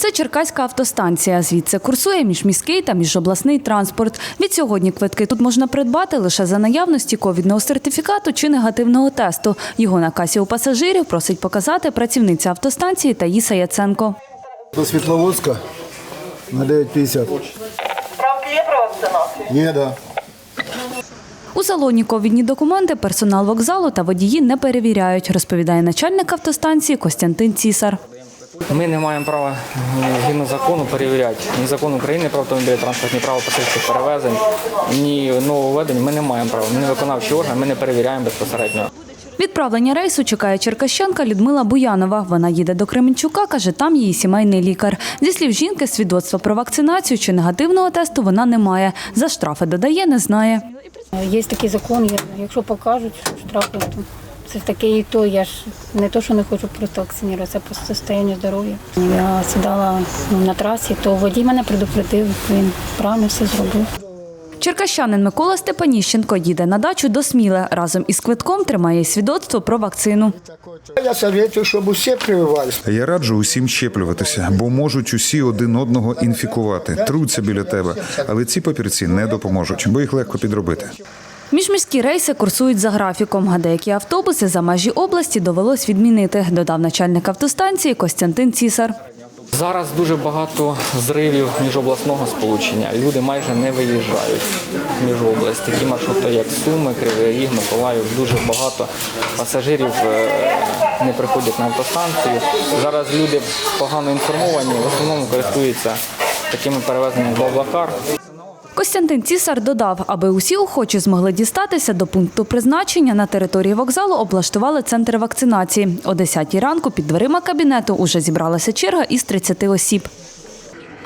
Це Черкаська автостанція. Звідси курсує міжміський та міжобласний транспорт. Від сьогодні квитки тут можна придбати лише за наявності ковідного сертифікату чи негативного тесту. Його на касі у пасажирів просить показати працівниця автостанції Таїса Яценко. До Світловодська на 9.50. Справки є про вакцинацію? Ні, да. У салоні ковідні документи персонал вокзалу та водії не перевіряють, розповідає начальник автостанції Костянтин Цісар. Ми не маємо права ні згідно закону перевіряти ні закон України про автомобілі транспорт, ні право пасажирських перевезень, ні нововведень. Ми не маємо права. Ми не виконавчий орган, ми не перевіряємо безпосередньо. Відправлення рейсу чекає черкащанка Людмила Буянова. Вона їде до Кременчука, каже, там її сімейний лікар. Зі слів жінки, свідоцтва про вакцинацію чи негативного тесту вона не має. За штрафи додає, не знає. Є такий закон, якщо покажуть штрафи, то це таке і то. Я ж не то, що не хочу просто вакцинуватися, просто состояння здоров'я. Я сідала ну, на трасі, то водій мене предупредив, він правильно все зробив. Черкащанин Микола Степаніщенко їде на дачу до Сміле. Разом із квитком тримає свідоцтво про вакцину. Я советую, щоб усі прививались. Я раджу усім щеплюватися, бо можуть усі один одного інфікувати, труться біля тебе. Але ці папірці не допоможуть, бо їх легко підробити. Міжміські рейси курсують за графіком, а деякі автобуси за межі області довелось відмінити, додав начальник автостанції Костянтин Цісар. Зараз дуже багато зривів міжобласного сполучення. Люди майже не виїжджають між область. Такі маршрути, як Суми, Кривий Ріг, Миколаїв, дуже багато пасажирів е, не приходять на автостанцію. Зараз люди погано інформовані, в основному користуються такими перевезеннями Блаблакар. Костянтин Цісар додав, аби усі охочі змогли дістатися до пункту призначення на території вокзалу, облаштували центр вакцинації. О 10 ранку під дверима кабінету уже зібралася черга із 30 осіб.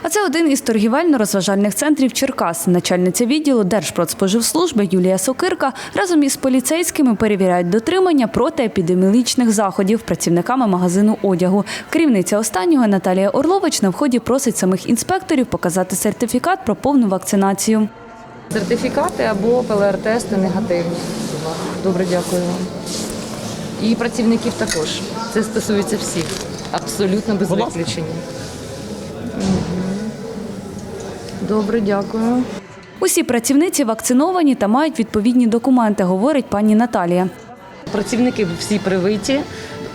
А це один із торгівельно-розважальних центрів Черкас. Начальниця відділу Держпродспоживслужби Юлія Сокирка разом із поліцейськими перевіряють дотримання протиепідеміологічних заходів працівниками магазину одягу. Керівниця останнього Наталія Орлович на вході просить самих інспекторів показати сертифікат про повну вакцинацію. Сертифікати або ПЛР-тести негативні. Добре, дякую вам. І працівників також. Це стосується всіх. Абсолютно без виключення. Добре, дякую. Усі працівниці вакциновані та мають відповідні документи, говорить пані Наталія. Працівники всі привиті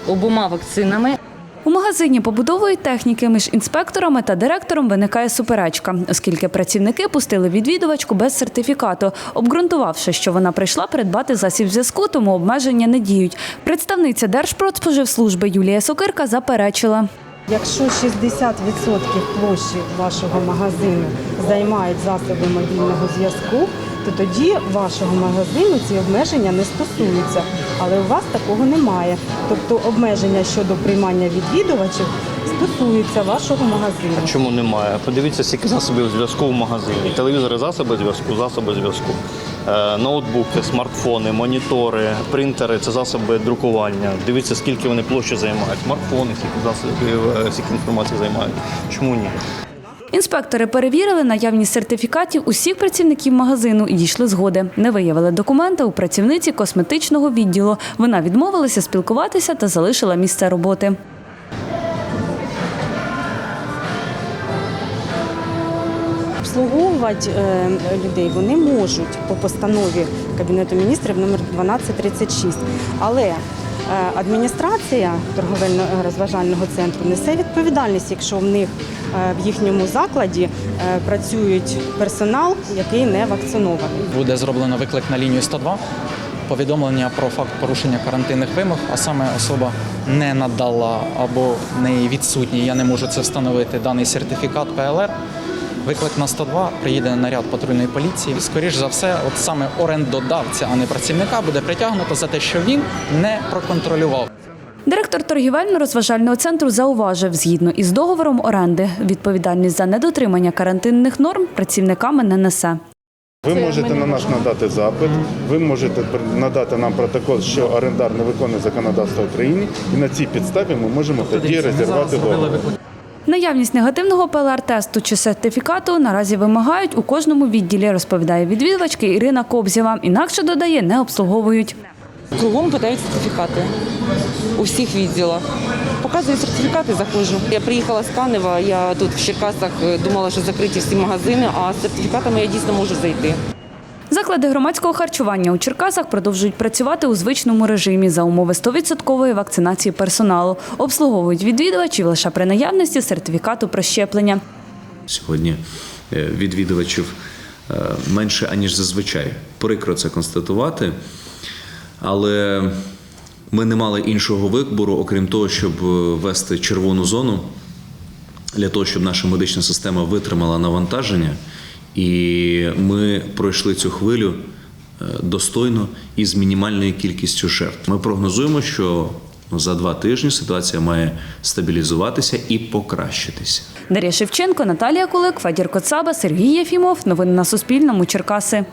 обома вакцинами. У магазині побудової техніки між інспекторами та директором виникає суперечка, оскільки працівники пустили відвідувачку без сертифікату, обґрунтувавши, що вона прийшла придбати засіб зв'язку, тому обмеження не діють. Представниця Держпродспоживслужби Юлія Сокирка заперечила. Якщо 60% площі вашого магазину займають засоби мобільного зв'язку, то тоді вашого магазину ці обмеження не стосуються. Але у вас такого немає. Тобто обмеження щодо приймання відвідувачів стосуються вашого магазину. Чому немає? Подивіться, скільки засобів зв'язку в магазині. Телевізори, засоби зв'язку, засоби зв'язку. Е, Ноутбуки, смартфони, монітори, принтери це засоби друкування. Дивіться, скільки вони площі займають. Смартфони, скільки засобів, е, скільки інформації займають. Чому ні? Інспектори перевірили наявність сертифікатів усіх працівників магазину і дійшли згоди. Не виявили документи у працівниці косметичного відділу. Вона відмовилася спілкуватися та залишила місце роботи. Обслуговувати е, людей вони можуть по постанові Кабінету міністрів номер 1236. Але е, адміністрація торговельно-розважального центру несе відповідальність, якщо в них е, в їхньому закладі е, працюють персонал, який не вакцинований. буде зроблено виклик на лінію 102. Повідомлення про факт порушення карантинних вимог, а саме особа не надала або неї відсутній, я не можу це встановити, даний сертифікат ПЛР. Виклик на 102, приїде наряд патрульної поліції. Скоріш за все, от саме орендодавця, а не працівника, буде притягнуто за те, що він не проконтролював. Директор торгівельно-розважального центру зауважив, згідно із договором оренди, відповідальність за недотримання карантинних норм працівниками не несе. Ви можете на наш надати запит, ви можете надати нам протокол, що орендар не виконує законодавство України, і на цій підставі ми можемо тоді розірвати договір. Наявність негативного ПЛР-тесту чи сертифікату наразі вимагають у кожному відділі, розповідає відвідувачки Ірина Кобзєва. Інакше додає, не обслуговують. Кругом подають сертифікати у всіх відділах. Показую сертифікати, заходжу. Я приїхала з Канева, я тут в Черкасах е, думала, що закриті всі магазини, а з сертифікатами я дійсно можу зайти. Заклади громадського харчування у Черкасах продовжують працювати у звичному режимі за умови 100% вакцинації персоналу. Обслуговують відвідувачів лише при наявності сертифікату про щеплення. Сьогодні е, відвідувачів е, менше, аніж зазвичай. Прикро це констатувати, але ми не мали іншого вибору, окрім того, щоб е, ввести червону зону для того, щоб наша медична система витримала навантаження, і ми пройшли цю хвилю е, достойно і з мінімальною кількістю жертв. Ми прогнозуємо, що за два тижні ситуація має стабілізуватися і покращитися. Дар'я Шевченко, Наталія Кулик, Федір Коцаба, Сергій Єфімов. Новини на Суспільному. Черкаси.